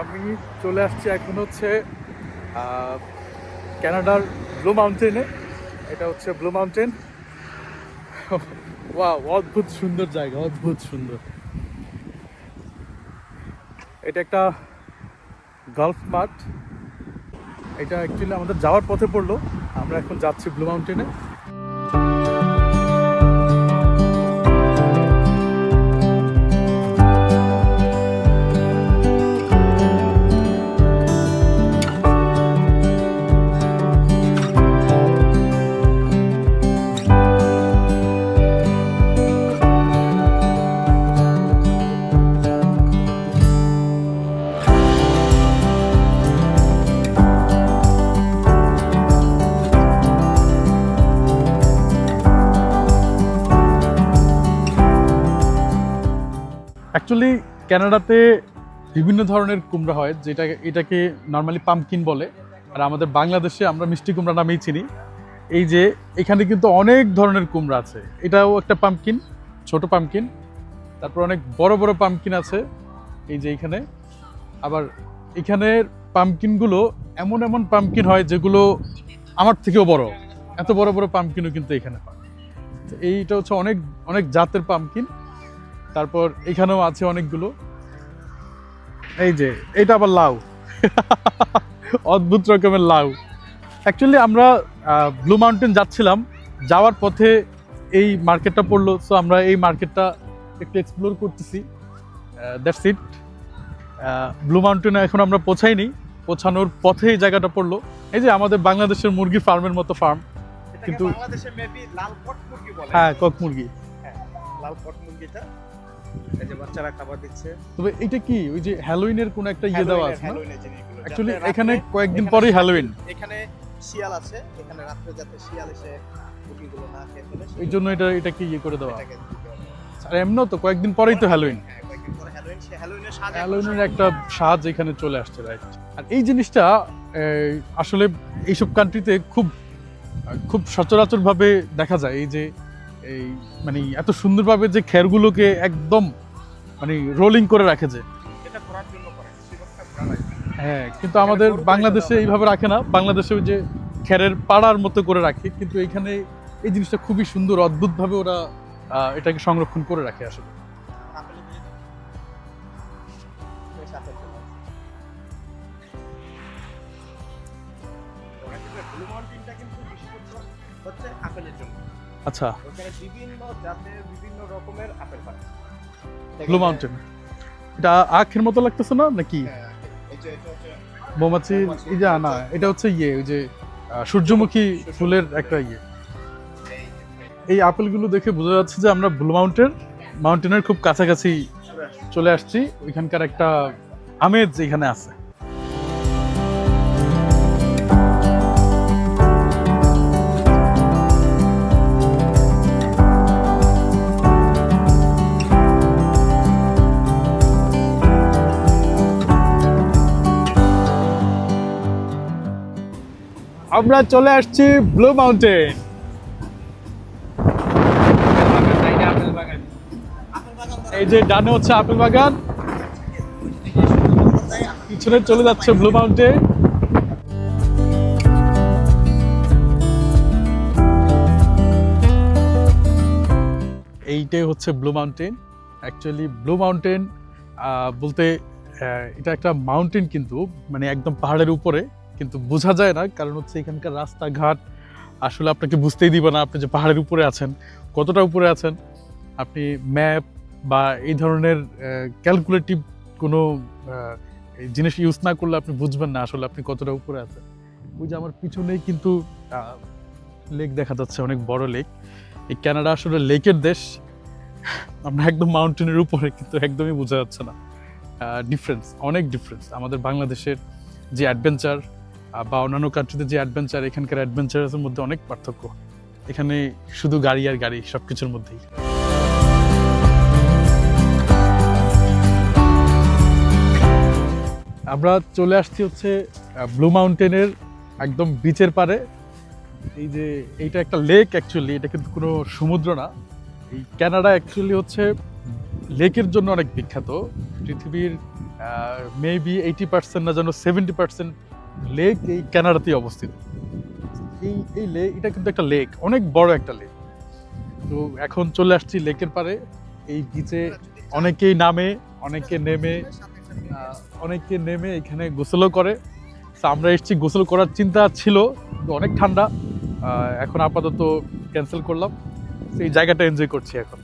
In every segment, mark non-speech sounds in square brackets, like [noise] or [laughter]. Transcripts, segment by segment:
আমি চলে আসছি এখন হচ্ছে ক্যানাডার ব্লু মাউন্টেনে এটা হচ্ছে ব্লু মাউন্টেন ওয়া অদ্ভুত সুন্দর জায়গা, অদ্ভুত সুন্দর। এটা একটা গলফ মাঠ। এটা অ্যাকচুয়ালি আমাদের যাওয়ার পথে পড়ল। আমরা এখন যাচ্ছি ব্লু মাউন্টেনে অ্যাকচুয়ালি কানাডাতে বিভিন্ন ধরনের কুমড়া হয়, যেটা এটাকে নর্মালি পামকিন বলে। আর আমাদের বাংলাদেশে আমরা মিষ্টি কুমড়া নামেই চিনি। এই যে, এখানে কিন্তু অনেক ধরনের কুমড়া আছে। এটাও একটা পামকিন ছোট পামকিন তারপর অনেক বড় বড় পামকিন আছে, এই যে এখানে। আবার এখানের পামকিনগুলো এমন এমন পামকিন হয় যেগুলো আমার থেকেও বড়। এত বড় বড় পামকিনও কিন্তু এখানে হয়। এইটা হচ্ছে অনেক অনেক জাতের পামকিন তারপর এখানেও আছে অনেকগুলো। এই যে এটা আবার লাউ। [laughs] অদ্ভুত রকমের লাউ। অ্যাকচুয়ালি আমরা ব্লু মাউন্টেন যাচ্ছিলাম। যাওয়ার পথে এই মার্কেটটা পড়ল সো আমরা এই মার্কেটটা একটু এক্সপ্লোর করতেছি। দ্যাটস ইট ব্লু মাউন্টেনে এখন আমরা পৌঁছাইনি। পৌঁছানোর পথে এই জায়গাটা পড়ল। এই যে আমাদের বাংলাদেশের মুরগি ফার্মের মতো ফার্ম কিন্তু লাল মুরগি হ্যাঁ কক মুরগি। লাল পট মুরগিটা। এই যে বাচ্চারা খাবার দিচ্ছে। তবে এটা কি? ওই যে হ্যালোইনের কোন একটা ইয়ে দেওয়া আছে হ্যালোইনের জিনিসগুলো অ্যাকচুয়ালি এখানে কয়েকদিন পরেই হ্যালোইন এখানে শিয়াল আছে এখানে রাত্রে যাতে শিয়াল এসে মুরগিগুলো না খেয়ে ফেলে এই জন্য এটা এটাকে ইয়ে করে দেওয়া। আর এমনিও তো কয়েকদিন পরেই তো হ্যালোইন হ্যাঁ, হ্যালোইনের একটা সাজ এখানে চলে আসছে রাইট আর এই জিনিসটা আসলে এইসব কান্ট্রিতে খুব খুব সচরাচরভাবে দেখা যায় এই যে এই মানে এত সুন্দরভাবে যে খেরগুলোকে একদম মানে রোলিং করে রাখে যে। হ্যাঁ কিন্তু আমাদের বাংলাদেশে এইভাবে রাখে না। বাংলাদেশে ওই যে খেরের পাড়ার মতো করে রাখে কিন্তু এখানে এই জিনিসটা খুবই সুন্দর অদ্ভুতভাবে ওরা এটাকে সংরক্ষণ করে রাখে আসলে। বিশেষত হচ্ছে আপেলের জন্য। আচ্ছা। ওখানে বিভিন্ন জাতের বিভিন্ন রকমের আপেল পায় ব্লু মাউন্টেন এটা আখের মতো লাগতেছে না নাকি? হ্যাঁ, এই যে এটা হচ্ছে মৌমাছির এই যে না এটা হচ্ছে ইয়ে ওই যে সূর্যমুখী ফুলের একটা ইয়ে। এই এই আপেলগুলো দেখে বোঝা যাচ্ছে যে আমরা ব্লু মাউন্টেন মাউন্টেনের খুব কাছাকাছি চলে আসছি। ওইখানকার একটা আমেজ এখানে আছে। আমরা চলে আসছি ব্লু মাউন্টেন এই যে ডানে হচ্ছে আপেল বাগান। পিছনে চলে যাচ্ছে ব্লু মাউন্টেন এইটাই হচ্ছে blue mountain actually blue mountain বলতে এটা একটা মাউন্টেন কিন্তু মানে একদম পাহাড়ের উপরে। কিন্তু বোঝা যায় না, কারণ হচ্ছে এখানকার রাস্তাঘাট আসলে আপনাকে বুঝতেই দিবে না আপনি যে পাহাড়ের উপরে আছেন, কতটা উপরে আছেন। আপনি ম্যাপ বা এই ধরনের ক্যালকুলেটিভ কোনো জিনিস ইউজ না করলে আপনি বুঝবেন না আসলে আপনি কতটা উপরে আছেন। ওই যে আমার পিছনেই কিন্তু লেক দেখা যাচ্ছে, অনেক বড় লেক এই কানাডা আসলে লেকের দেশ। আমরা একদম মাউন্টেনের উপরে, কিন্তু একদমই বোঝা যাচ্ছে না। ডিফারেন্স অনেক ডিফারেন্স আমাদের বাংলাদেশের যে অ্যাডভেঞ্চার বা অন্যান্য কান্ট্রিতে যে অ্যাডভেঞ্চার এখানকার অ্যাডভেঞ্চারের মধ্যে অনেক পার্থক্য। এখানে শুধু গাড়ি আর গাড়ি সব কিছুর মধ্যেই। আমরা চলে আসছি হচ্ছে ব্লু মাউন্টেনের একদম বিচের পারে এই যে, এইটা একটা লেক অ্যাকচুয়ালি এটা কিন্তু কোনো সমুদ্র না। এই ক্যানাডা অ্যাকচুয়ালি হচ্ছে লেকের জন্য অনেক বিখ্যাত। পৃথিবীর মেবি এইটি পার্সেন্ট না যেন সেভেন্টি পার্সেন্ট লেক এই ক্যানাডাতেই অবস্থিত। এই এই লেক এটা কিন্তু একটা লেক অনেক বড় একটা লেক তো এখন চলে আসছি লেকের পারে এই বিচে অনেকেই নামে, অনেকে নেমে অনেকে নেমে এখানে গোসলও করে। আমরা এসেছি, গোসল করার চিন্তা ছিল অনেক ঠান্ডা। এখন আপাতত ক্যান্সেল করলাম। এই জায়গাটা এনজয় করছি এখন।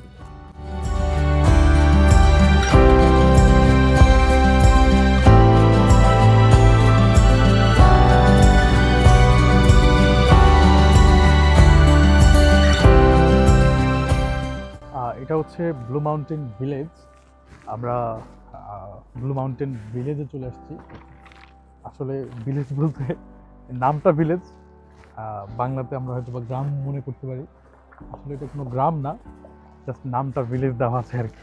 হচ্ছে ব্লু মাউন্টেন ভিলেজ আমরা ব্লু মাউন্টেন ভিলেজে চলে আসছি। আসলে ভিলেজ বলতে নামটা ভিলেজ বাংলাতে আমরা হয়তো বা গ্রাম মনে করতে পারি। আসলে এটা কোনো গ্রাম না জাস্ট নামটা ভিলেজ দেওয়া আছে আর কি।